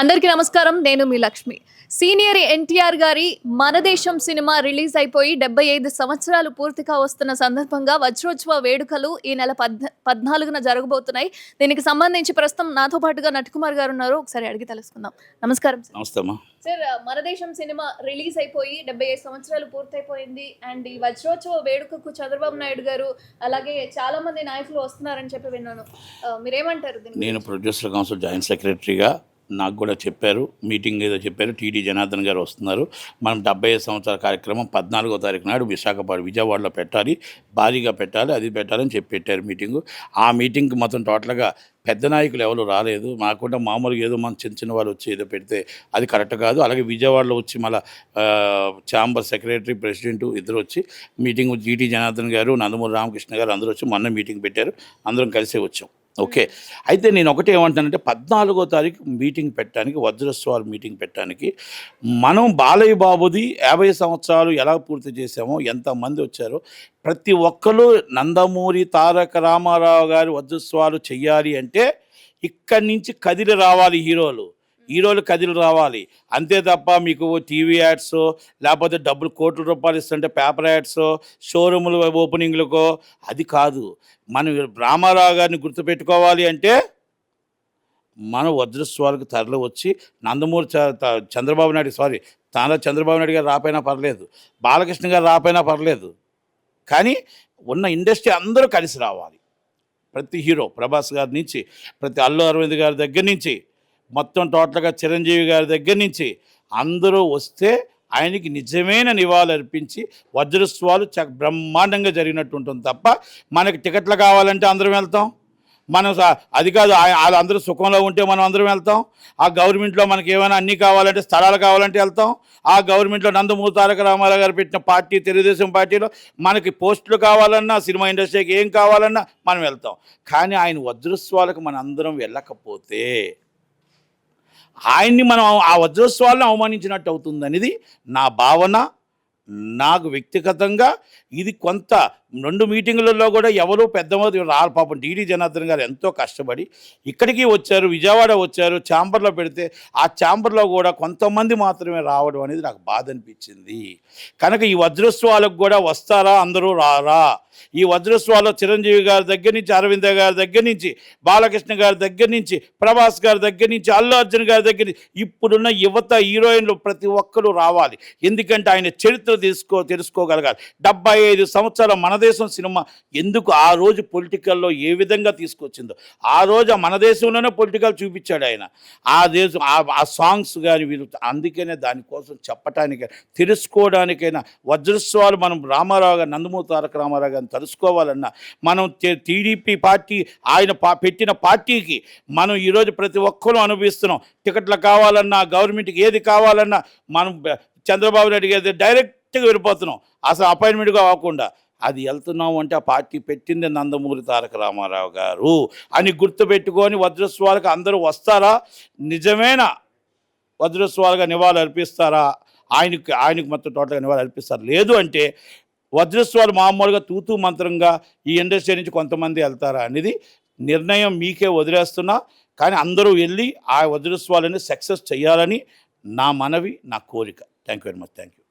అందరికీ నమస్కారం. నేను మీ లక్ష్మి. సీనియర్ ఎన్టీఆర్ గారి మన దేశం సినిమా రిలీజ్ అయిపోయి డెబ్బై ఐదు సంవత్సరాలు పూర్తిగా వస్తున్న సందర్భంగా వజ్రోత్సవ వేడుకలు ఈ నెల పద్ పద్నాలుగున జరగబోతున్నాయి. దీనికి సంబంధించి ప్రస్తుతం నాతో పాటుగా నటకుమార్ గారు ఉన్నారు. ఒకసారి అడిగి తెలుసుకుందాం. నమస్కారం సార్. మన దేశం సినిమా రిలీజ్ అయిపోయి డెబ్బై ఐదు సంవత్సరాలు పూర్తయిపోయింది. అండ్ ఈ వజ్రోత్సవ వేడుకకు చంద్రబాబు నాయుడు గారు అలాగే చాలా మంది నాయకులు వస్తున్నారని చెప్పి విన్నాను. మీరేమంటారు నేను ప్రొడ్యూసర్ కౌన్సిల్ జాయింట్ సెక్రటరీగా నాకు కూడా చెప్పారు మీటింగ్ ఏదో చెప్పారు టీడీ జనార్దన్ గారు వస్తున్నారు. మనం డెబ్బై ఐదు సంవత్సరాల కార్యక్రమం పద్నాలుగో తారీఖు నాడు విశాఖపట్నం విజయవాడలో పెట్టాలి భారీగా పెట్టాలి అది పెట్టాలని చెప్పి పెట్టారు మీటింగు. ఆ మీటింగ్కి మొత్తం టోటల్గా పెద్ద నాయకులు ఎవరు రాలేదు. మాకుండా మామూలుగా ఏదో మన చిన్న చిన్న వాళ్ళు వచ్చి ఏదో పెడితే అది కరెక్ట్ కాదు. అలాగే విజయవాడలో వచ్చి మళ్ళీ ఛాంబర్ సెక్రటరీ ప్రెసిడెంట్ ఇద్దరు వచ్చి మీటింగ్ జీటీ జనార్దన్ గారు నందమూరి రామకృష్ణ గారు అందరూ వచ్చి మొన్న మీటింగ్ పెట్టారు. అందరం కలిసే వచ్చాం. ఓకే. అయితే నేను ఒకటి ఏమంటానంటే పద్నాలుగో తారీఖు మీటింగ్ పెట్టడానికి వజ్రోత్సవాలు మీటింగ్ పెట్టడానికి మనం బాలయ్య బాబుది యాభై సంవత్సరాలు ఎలా పూర్తి చేసామో ఎంతమంది వచ్చారో ప్రతి ఒక్కరు నందమూరి తారక రామారావు గారి వజ్రస్వాలు చెయ్యాలి అంటే ఇక్కడి నుంచి కదిలి రావాలి హీరోలు. హీరోలు కదిలి రావాలి. అంతే తప్ప మీకు టీవీ యాడ్స్ లేకపోతే డబ్బులు కోట్ల రూపాయలు ఇస్తుంటే పేపర్ యాడ్స్ షోరూములు ఓపెనింగ్లకో అది కాదు. మనం రామారావు గారిని గుర్తుపెట్టుకోవాలి అంటే మన వజ్రస్వాలకు తరలి వచ్చి నందమూరి చంద్రబాబు నాయుడు సారీ తన చంద్రబాబు నాయుడు గారు రాపోయినా పర్లేదు. బాలకృష్ణ గారు రాపోయినా పర్లేదు. కానీ ఉన్న ఇండస్ట్రీ అందరూ కలిసి రావాలి. ప్రతి హీరో ప్రభాస్ గారి నుంచి ప్రతి అల్లు అరవింద్ గారి దగ్గర నుంచి మొత్తం టోటల్గా చిరంజీవి గారి దగ్గర నుంచి అందరూ వస్తే ఆయనకి నిజమైన నివాళులర్పించి వజ్రోత్సవాలు చ బ్రహ్మాండంగా జరిగినట్టు ఉంటుంది తప్ప మనకి టికెట్లు కావాలంటే అందరం వెళ్తాం. మనం అది కాదు వాళ్ళందరూ సుఖంలో ఉంటే మనం అందరం వెళ్తాం. ఆ గవర్నమెంట్లో మనకి ఏమైనా అన్నీ కావాలంటే స్థలాలు కావాలంటే వెళ్తాం. ఆ గవర్నమెంట్లో నందమూరి తారక రామారావు గారు పెట్టిన పార్టీ తెలుగుదేశం పార్టీలో మనకి పోస్టులు కావాలన్నా సినిమా ఇండస్ట్రీకి ఏం కావాలన్నా మనం వెళ్తాం. కానీ ఆయన వజ్రోత్సవాలకు మన అందరం వెళ్ళకపోతే ఆయన్ని మనం ఆ వజ్రోత్సవాలను అవమానించినట్టు అవుతుంది అనేది నా భావన. నాకు వ్యక్తిగతంగా ఇది కొంత రెండు మీటింగులలో కూడా ఎవరు పెద్దమంది రా పాపం డీడీ జనార్దన్ గారు ఎంతో కష్టపడి ఇక్కడికి వచ్చారు విజయవాడ వచ్చారు ఛాంబర్లో పెడితే ఆ ఛాంబర్లో కూడా కొంతమంది మాత్రమే రావడం అనేది నాకు బాధ అనిపించింది కనుక ఈ వజ్రోత్సవాలకు కూడా వస్తారా? అందరూ రారా? ఈ వజ్రోత్సవాల్లో చిరంజీవి గారి దగ్గర నుంచి అరవింద గారి దగ్గర నుంచి బాలకృష్ణ గారి దగ్గర నుంచి ప్రభాస్ గారి దగ్గర నుంచి అల్లు అర్జున్ గారి దగ్గర నుంచి ఇప్పుడున్న యువత హీరోయిన్లు ప్రతి ఒక్కరూ రావాలి. ఎందుకంటే ఆయన చరిత్ర తీసుకో తెలుసుకోగలగాలి. డెబ్బై ఐదు సంవత్సరాల మన దేశం సినిమా ఎందుకు ఆ రోజు పొలిటికల్లో ఏ విధంగా తీసుకొచ్చిందో. ఆ రోజు మన దేశంలోనే పొలిటికల్ చూపించాడు ఆయన. ఆ దేశం ఆ- సాంగ్స్ కానీ వీళ్ళు అందుకనే దానికోసం చెప్పటానికి తెలుసుకోవడానికైనా వజ్రస్వాలు మనం రామారావు గారు నందమూరి తారక రామారావు గారిని తెలుసుకోవాలన్నా మనం టీడీపీ పార్టీ ఆయన పా పెట్టిన పార్టీకి మనం ఈరోజు ప్రతి ఒక్కరూ అనుభవిస్తున్నాం. టికెట్లు కావాలన్నా గవర్నమెంట్కి ఏది కావాలన్నా మనం చంద్రబాబు నాయుడు గారి డైరెక్ట్గా వెళ్ళిపోతున్నాం. అసలు అపాయింట్మెంట్గా అవ్వకుండా. అది వెళ్తున్నాం అంటే ఆ పార్టీ పెట్టింది నందమూరి తారక రామారావు గారు. అని గుర్తుపెట్టుకొని వజ్రస్వాలకు అందరూ వస్తారా? నిజమైన? వజ్రస్వాలుగా నివాళులు అర్పిస్తారా? ఆయనకి ఆయనకు మొత్తం టోటల్గా నివాళులు అర్పిస్తారు. లేదు అంటే వజ్రస్వాలు మామూలుగా తూతూ మంత్రంగా ఈ ఇండస్ట్రీ నుంచి కొంతమంది వెళ్తారా అనేది నిర్ణయం మీకే వదిలేస్తున్నా. కానీ అందరూ వెళ్ళి ఆ వజ్రస్వాలని సక్సెస్ చేయాలని నా మనవి నా కోరిక. Thank you very much thank you